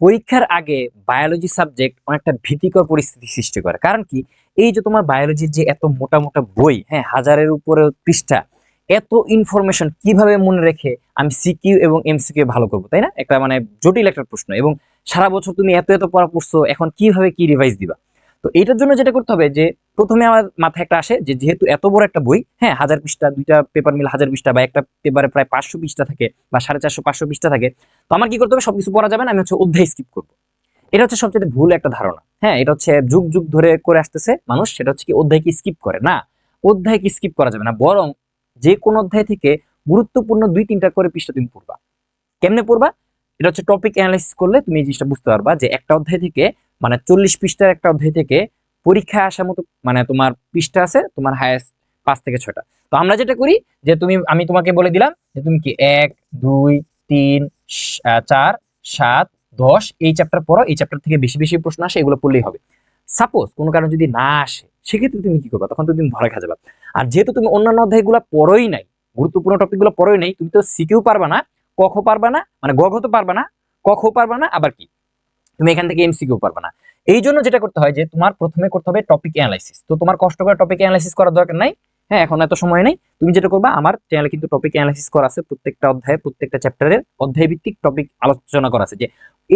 পরীক্ষার আগে biology subject অনেকটা ভীতিকর পরিস্থিতি সৃষ্টি করে। কারণ কি? এই যে তোমার বায়োলজির যে এত মোটা মোটা বই হ্যাঁ হাজারের উপরে পৃষ্ঠা, এত ইনফরমেশন কীভাবে মনে রেখে আমি সিকিউ এবং এমসিকিউ ভালো করব, তাই না? একটা মানে জটিল একটা প্রশ্ন। এবং সারা বছর তুমি এত এত পড়া পড়ছো, এখন কীভাবে কি রিভাইজ দিবা? তো এটার জন্য যেটা করতে হবে যে, প্রথমে আমার মাথায় একটা আসে যে, যেহেতু এত বড় একটা বই হ্যাঁ হাজার পৃষ্ঠা, দুইটা পেপার মিল হাজার পৃষ্ঠা বা একটা পেপারে প্রায় পাঁচশো পৃষ্ঠা থাকে বা সাড়ে চারশো, পাঁচশো পৃষ্ঠা থাকে, তো আমার কি করতে হবে? সবকিছু পড়া যাবে না, আমি হচ্ছে অধ্যায় স্কিপ করব। এটা হচ্ছে সবচেয়ে ভুল একটা ধারণা। হ্যাঁ এটা হচ্ছে যুগ যুগ ধরে করে আসতেছে মানুষ, সেটা হচ্ছে কি অধ্যায়কে স্কিপ করে? না অধ্যায়কে স্কিপ করা যাবে না, বরং যে কোনো অধ্যায় থেকে গুরুত্বপূর্ণ দুই, তিনটা করে পৃষ্ঠা তুমি পড়বা। কেমনে পড়বা? এটা হচ্ছে টপিক অ্যানালাইসিস করলে তুমি এই জিনিসটা বুঝতে পারবা যে একটা অধ্যায় থেকে মানে চল্লিশ পৃষ্ঠার একটা অধ্যায় থেকে পরীক্ষায় আসার মতো মানে তোমার পৃষ্ঠা আছে, তোমার হায়েস্ট পাঁচ থেকে ছটা তো আমরা যেটা করি যে তুমি, আমি তোমাকে বলে দিলাম যে তুমি কি এক, দুই, তিন চার, সাত, দশ, এই চ্যাপ্টার পড়ো এই চ্যাপ্টার থেকে বেশি বেশি প্রশ্ন আসে, এগুলো পড়লেই হবে। সাপোজ কোনো কারণে যদি না আসে, সেক্ষেত্রে তুমি কি করবা? তখন তো তুমি ভরে খাওয়া যাবে আর যেহেতু তুমি অন্যান্য অধ্যায়গুলো পড়োই নাই, গুরুত্বপূর্ণ টপিকগুলো পড়োই নাই, তুমি তো সিকিউ পারবা না কখ পারবা না মানে গঘ তো পারবা না কখ পারবা না, আবার কি? তুমি এখান থেকে এমসিকিউ পারবা না। এই জন্য যেটা করতে হয় যে, তোমার প্রথমে করতে হবে টপিক অ্যানালাইসিস তো তোমার কষ্ট করে টপিক অ্যানালাইসিস করার দরকার নাই। হ্যাঁ এখন এত সময় নেই। তুমি যেটা করবা, আমার চ্যানেলে কিন্তু টপিক অ্যানালাইসিস করা আছে প্রত্যেকটা অধ্যায়ে, প্রত্যেকটা চ্যাপ্টারের অধ্যায় ভিত্তিক টপিক আলোচনা করা আছে যে,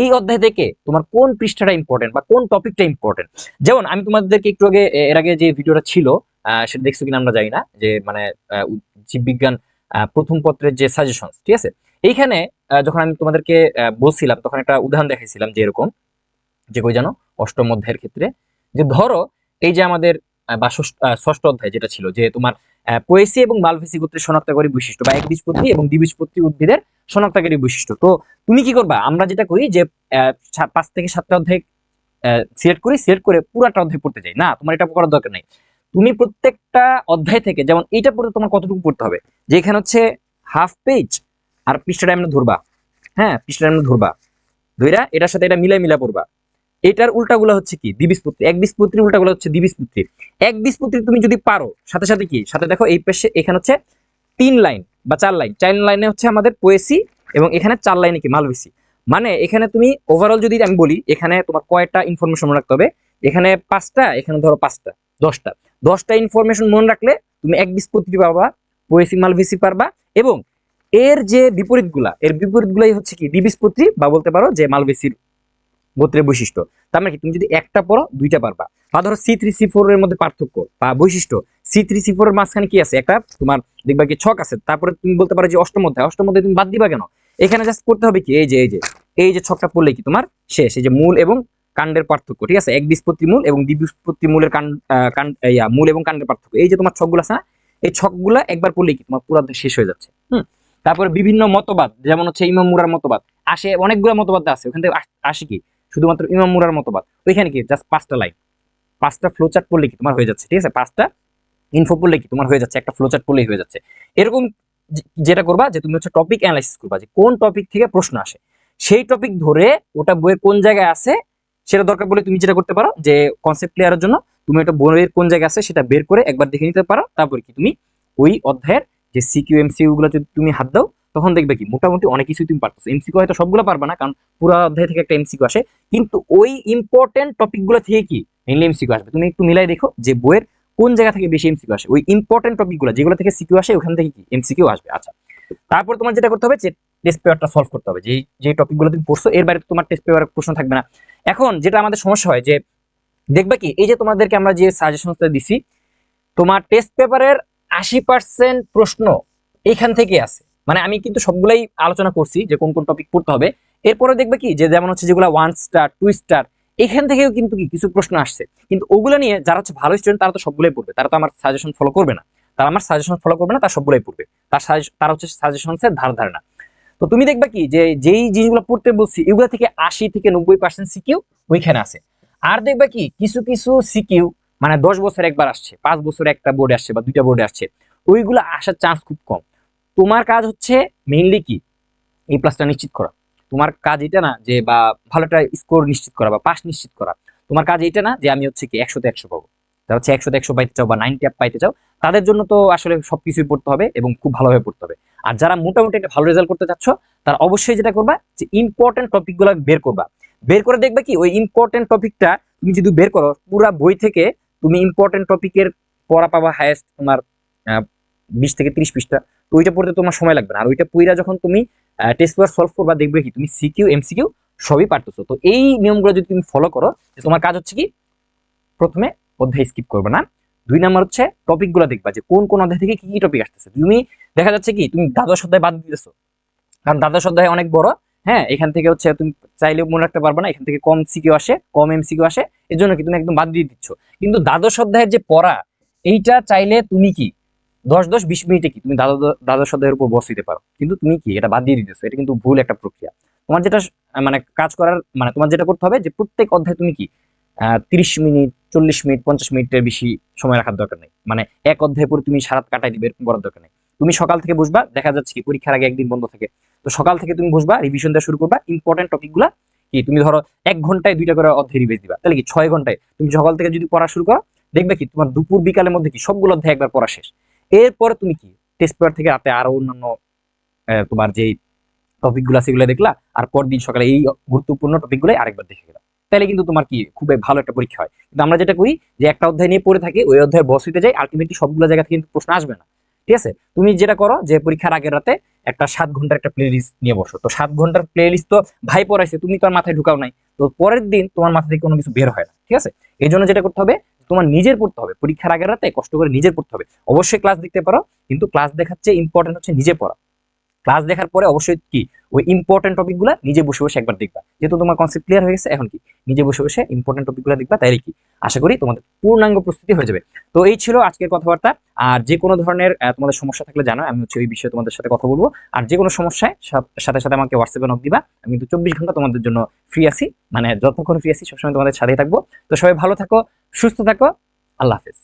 এই অধ্যায় থেকে তোমার কোন পৃষ্ঠাটা ইম্পর্টেন্ট বা কোন টপিকটা ইম্পর্টেন্ট যেমন আমি তোমাদেরকে একটু আগে এর আগে যে ভিডিওটা ছিল সেটা দেখছ কিনা আমরা জানি না, যে মানে জীববিজ্ঞান প্রথম পত্রের যে সাজেশন ঠিক আছে? এইখানে যখন আমি তোমাদেরকে বলছিলাম, তখন একটা উদাহরণ দেখাইছিলাম যে এরকম, যে কই জানো, অষ্টম অধ্যায়ের ক্ষেত্রে, যে ধরো, এই যে আমাদের বা ষষ্ঠ অধ্যায় যেটা ছিল, যে তোমার পোয়েসি এবং মালভেসি গোত্রের শনাক্তকারী বৈশিষ্ট্য, বা একবীজপত্রী এবং দ্বিবীজপত্রী উদ্ভিদের শনাক্তকারী বৈশিষ্ট্য। তো তুমি কি করবা? আমরা যেটা করি যে পাঁচ থেকে সাতটা অধ্যায় সিলেক্ট করি সিলেক্ট করে পুরাটা অধ্যায় পড়তে যাই। না, তোমার এটা করার দরকার নেই। তুমি প্রত্যেকটা অধ্যায় থেকে, যেমন এইটা পড়তে তোমার কতটুকু পড়তে হবে? যে এখানে হচ্ছে হাফ পেজ আর পৃষ্ঠাটা এমনি ধরবা। হ্যাঁ পৃষ্ঠাটা এমনি ধরবা। ধইরা এটার সাথে এটা মিলাই মিলা পড়বা। এটার উল্টাগুলো হচ্ছে কি? দ্বিবীজপত্রী। এক বীজপত্রীর উল্টাগুলো হচ্ছে দ্বিবীজপত্রী এক বীজপত্রী তুমি যদি পারো, সাথে সাথে কি? সাথে দেখো এই পাশে এখানে হচ্ছে তিন লাইন বা চার লাইন। চার লাইনে হচ্ছে আমাদের পোয়েসি এবং এখানে চার লাইনে কি? মালবেসি মানে এখানে তুমি ওভারঅল যদি আমি বলি, এখানে তোমার কয়টা ইনফরমেশন মনে রাখতে হবে? এখানে পাঁচটা, এখানে ধরো পাঁচটা, দশটা। দশটা ইনফরমেশন মনে রাখলে তুমি এক বীজপত্রী পাবা পোয়েসি মালভেসি পারবা এবং এর যে বিপরীতগুলা, এর বিপরীতগুলাই হচ্ছে কি? দ্বিবীজপত্রী বা বলতে পারো যে মালভেসির গোত্রের বৈশিষ্ট্য। তার মানে কি? তুমি যদি একটা পড়ো, দুইটা পারবা। বা ধরো সি থ্রি, সি ফোর এর মধ্যে পার্থক্য বা বৈশিষ্ট্য। সি থ্রি, সি ফোর এর মাঝখানে কি আছে? একটা তোমার দেখবা কি ছক আছে। তারপরে তুমি বলতে পারো যে অষ্টম অধ্যায়। অষ্টম অধ্যায় তুমি বাদ দিবা কেন? এখানে জাস্ট করতে হবে কি? এই যে এই যে এই যে ছকটা পড়লে কি তোমার? শেষ। এই যে মূল এবং কাণ্ডের পার্থক্য, ঠিক আছে? এক বীজপত্রী মূল এবং দ্বিবীজপত্রী মূলের কাণ্ড মূল এবং কাণ্ডের পার্থক্য। এই যে তোমার ছকগুলো আছে না? এই ছকগুলা একবার পড়লে কি তোমার পুরো শেষ হয়ে যাচ্ছে। হুম? তারপরে বিভিন্ন মতবাদ, যেমন হচ্ছে ইমাম মুরার মতবাদ, আসে অনেকগুলো মতবাদ আছে, ওখান থেকে আসে কি? শুধুমাত্র ইমাম মুরার মতবাদ। ওইখানে কি? জাস্ট পাঁচটা লাইন পাঁচটা ফ্লোচার্ট পড়লে কি তোমার হয়ে যাচ্ছে, ঠিক আছে? পাঁচটা ইনফো পড়লে কি তোমার হয়ে যাচ্ছে, একটা ফ্লোচার্ট পড়লেই হয়ে যাচ্ছে। এরকম যেটা করবা যে তুমি হচ্ছে টপিক অ্যানালাইসিস করবা যে কোন টপিক থেকে প্রশ্ন আসে। সেই টপিক ধরে ওটা বইয়ের কোন জায়গায় আছে সেটা দরকার বলে তুমি যেটা করতে পারো যে কনসেপ্ট ক্লিয়ারের জন্য, তুমি ওটা বইয়ের কোন জায়গায় আছে সেটা বের করে একবার দেখে নিতে পারো, তারপর কি তুমি ওই অধ্যায়ের যে সিকিউ এমসিউ গুলো যদি তুমি হাত দাও, তখন দেখবে কি, মোটামুটি অনেক কিছুই তুমি পারতেছো। এমসিকিউ হয়তো সবগুলো পারবা না, কারণ পুরো অধ্যায় থেকে একটা এমসিকিউ আসে। কিন্তু ওই ইম্পর্টেন্ট টপিকগুলো থেকে কি মেইনলি এমসিকিউ আসবে। তুমি একটু মিলাই দেখো যে বইয়ের কোন জায়গা থেকে বেশি এমসিকিউ আসে। ওই ইম্পর্টেন্ট টপিকগুলো যেগুলো থেকে সিকিউ আসে, ওখান থেকে কি এমসিকিউ আসবে। আচ্ছা তারপর তোমার যেটা করতে হবে, যে টেস্ট পেপারটা সলভ করতে হবে। যে যে টপিকগুলো তুমি পড়ছো, এর বাইরে তোমার টেস্ট পেপারের প্রশ্ন থাকবে না। এখন যেটা আমাদের সমস্যা হয়, যে দেখবে কি, এই যে তোমাদেরকে আমরা যে সাজেশনটা দিছি, তোমার টেস্ট পেপারের আশি পার্সেন্ট প্রশ্ন এইখান থেকে আসে মানে আমি কিন্তু সবগুলাই আলোচনা করছি যে কোন কোন টপিক পড়তে হবে। এরপরে দেখবে কি যে যেমন হচ্ছে যেগুলো ওয়ান স্টার টু স্টার এখান থেকেও কিন্তু কি কিছু প্রশ্ন আসছে। কিন্তু ওগুলো নিয়ে যারা হচ্ছে ভালো স্টুডেন্ট তারা তো সবগুলোই পড়বে। তারা তো আমার সাজেশন ফলো করবে না। তারা আমার সাজেশন ফলো করবে না, তার সবগুলোই পড়বে। তার তারা হচ্ছে সাজেশনসের ধার ধারে না। তো তুমি দেখবে কি যে যেই জিনিসগুলো পড়তে বলছি, এগুলো থেকে আশি থেকে নব্বই পার্সেন্ট সিকিউ ওইখানে আছে। আর দেখবে কি কিছু কিছু সিকিউ মানে দশ বছর একবার আসছে, পাঁচ বছর একটা বোর্ডে আসছে বা দুইটা বোর্ডে আসছে, ওইগুলো আসার চান্স খুব কম। তোমার কাজ হচ্ছে মেইনলি কি? এই প্লাসটা নিশ্চিত করা। তোমার কাজ এটা না যে বা ভালো একটা স্কোর নিশ্চিত করা বা পাস নিশ্চিত করা। তোমার কাজ এটা না যে আমি হচ্ছে কি একশোতে একশো পাবো। তারা হচ্ছে একশোতে একশো পাইতে চাও বা নাইনটি আপ পাইতে চাও, তাদের জন্য তো আসলে সবকিছুই পড়তে হবে এবং খুব ভালোভাবে পড়তে হবে। আর যারা মোটামুটি একটা ভালো রেজাল্ট করতে চাচ্ছ, তারা অবশ্যই যেটা করবা যে ইম্পর্টেন্ট টপিকগুলো বের করবা। বের করে দেখবে কি ওই ইম্পর্টেন্ট টপিকটা তুমি যদি বের করো, পুরা বই থেকে তুমি ইম্পর্টেন্ট টপিকের পড়া পাবা হায়েস্ট তোমার বিশ থেকে ত্রিশ পৃষ্ঠা। তো ওইটা পড়তে তোমার সময় লাগবে না। আর ওইটা পুইরা যখন তুমি টেস্ট পেপার সলভ করবা, দেখবে কি তুমি সিকিউ এমসিকিউ সবই পারতেছো। তো এই নিয়মগুলো যদি তুমি ফলো করো তোমার কাজ হচ্ছে কি, প্রথমে অধ্যায় স্কিপ করবে না। দুই নাম্বার হচ্ছে টপিকগুলো দেখবা, যে কোন কোন অধ্যায় থেকে কি কি টপিক আসতেছে। তুমি দেখা যাচ্ছে কি, তুমি দ্বাদশ অধ্যায় বাদ দিতেছো কারণ দ্বাদশ অধ্যায় অনেক বড় হ্যাঁ এখান থেকে হচ্ছে তুমি চাইলেও মনে রাখতে পারবে না, এখান থেকে কম সিকিউ আসে, কম এমসিকিউ আসে এর জন্য কি তুমি একদম বাদ দিয়ে দিচ্ছ। কিন্তু দ্বাদশ অধ্যায়ের যে পড়া, এইটা চাইলে তুমি কি, দশ দশ বিশ মিনিটে কি তুমি দ্বাদশ অধ্যায়ের উপর বস দিতে পারো। কিন্তু তুমি কি, এটা বাদ দিয়ে দিতেছো, এটা কিন্তু ভুল একটা প্রক্রিয়া। তোমার যেটা মানে কাজ করার মানে তোমার যেটা করতে হবে যে প্রত্যেক অধ্যায় তুমি কি তিরিশ মিনিট, চল্লিশ মিনিট, পঞ্চাশ মিনিটের বেশি সময় রাখার দরকার নেই। মানে এক অধ্যায় পরে তুমি সারাত কাটাই দিবে, এরকম করার দরকার নেই। তুমি সকাল থেকে বসবা, দেখা যাচ্ছে কি পরীক্ষার আগে একদিন বন্ধ থাকে। তো সকাল থেকে তুমি বসবা রিভিশন দেওয়া শুরু করবা। ইম্পর্টেন্ট টপিকগুলা কি? তুমি ধরো এক ঘন্টায় দুইটা করে অধ্যায় রিভাইজ দিবা। তাহলে কি? ছয় ঘন্টায়। তুমি সকাল থেকে যদি পড়া শুরু করো, দেখবে কি? তোমার দুপুর বিকালের মধ্যে কি? সবগুলো অধ্যায় একবার পড়া শেষ। এরপরে তুমি কি? টেস্ট পেপার থেকে রাতে আরও অন্যান্য তোমার যেই টপিকগুলো সেগুলো দেখলা, আর পরদিন সকালে এই গুরুত্বপূর্ণ টপিকগুলো আরেকবার দেখে গেলা। তাহলে কিন্তু তোমার কি? খুবই ভালো একটা পরীক্ষা হয়। কিন্তু আমরা যেটা করি যে একটা অধ্যায় নিয়ে পড়ে থাকি, ওই অধ্যায় বস যাই আলটিমেটলি সবগুলো জায়গা থেকে কিন্তু প্রশ্ন আসবে না। ঠিক আছে? তুমি যেটা করো যে পরীক্ষার আগের রাতে একটা সাত ঘণ্টার একটা প্লে লিস্ট নিয়ে বসো। তো সাত ঘণ্টার প্লে লিস্ট তো ভাই পড়াইছে, তুমি তো আর মাথায় ঢুকাও নাই। তো পরের দিন তোমার মাথা থেকে কোনো কিছু বের হয় না, ঠিক আছে? এই জন্য যেটা করতে হবে, তোমার নিজের পড়তে হবে। পরীক্ষার আগের রাতে কষ্ট করে নিজের পড়তে হবে। অবশ্যই ক্লাস দেখতে পারো, কিন্তু ক্লাস দেখাচ্ছে ইম্পর্টেন্ট হচ্ছে নিজে পড়া। ক্লাস দেখার পরে অবশ্যই কি? ওই ইম্পর্টেন্ট টপিকগুলো নিজে বসে বসে একবার দেখবা। যেহেতু তোমার কনসেপ্ট ক্লিয়ার হয়ে গেছে, এখন কি? নিজে বসে বসে ইম্পর্টেন্ট টপিকগুলো দেখবা, তাইলে কি? আশা করি তোমাদের পূর্ণাঙ্গ প্রস্তুতি হয়ে যাবে। তো এই ছিল আজকের কথাবার্তা। আর যে কোনো ধরনের তোমাদের সমস্যা থাকলে জানো আমি হচ্ছে ওই বিষয়ে তোমাদের সাথে কথা বলব। আর যে কোনো সমস্যায় সাথে সাথে আমাকে হোয়াটসঅ্যাপে নক দিবা। আমি কিন্তু চব্বিশ ঘণ্টা তোমাদের জন্য ফ্রি আছি। মানে যতক্ষণ ফ্রি আছি, সবসময় তোমাদের সাথেই থাকব। তো সবাই ভালো থাকো, সুস্থ থাকো। আল্লাহ হাফেজ।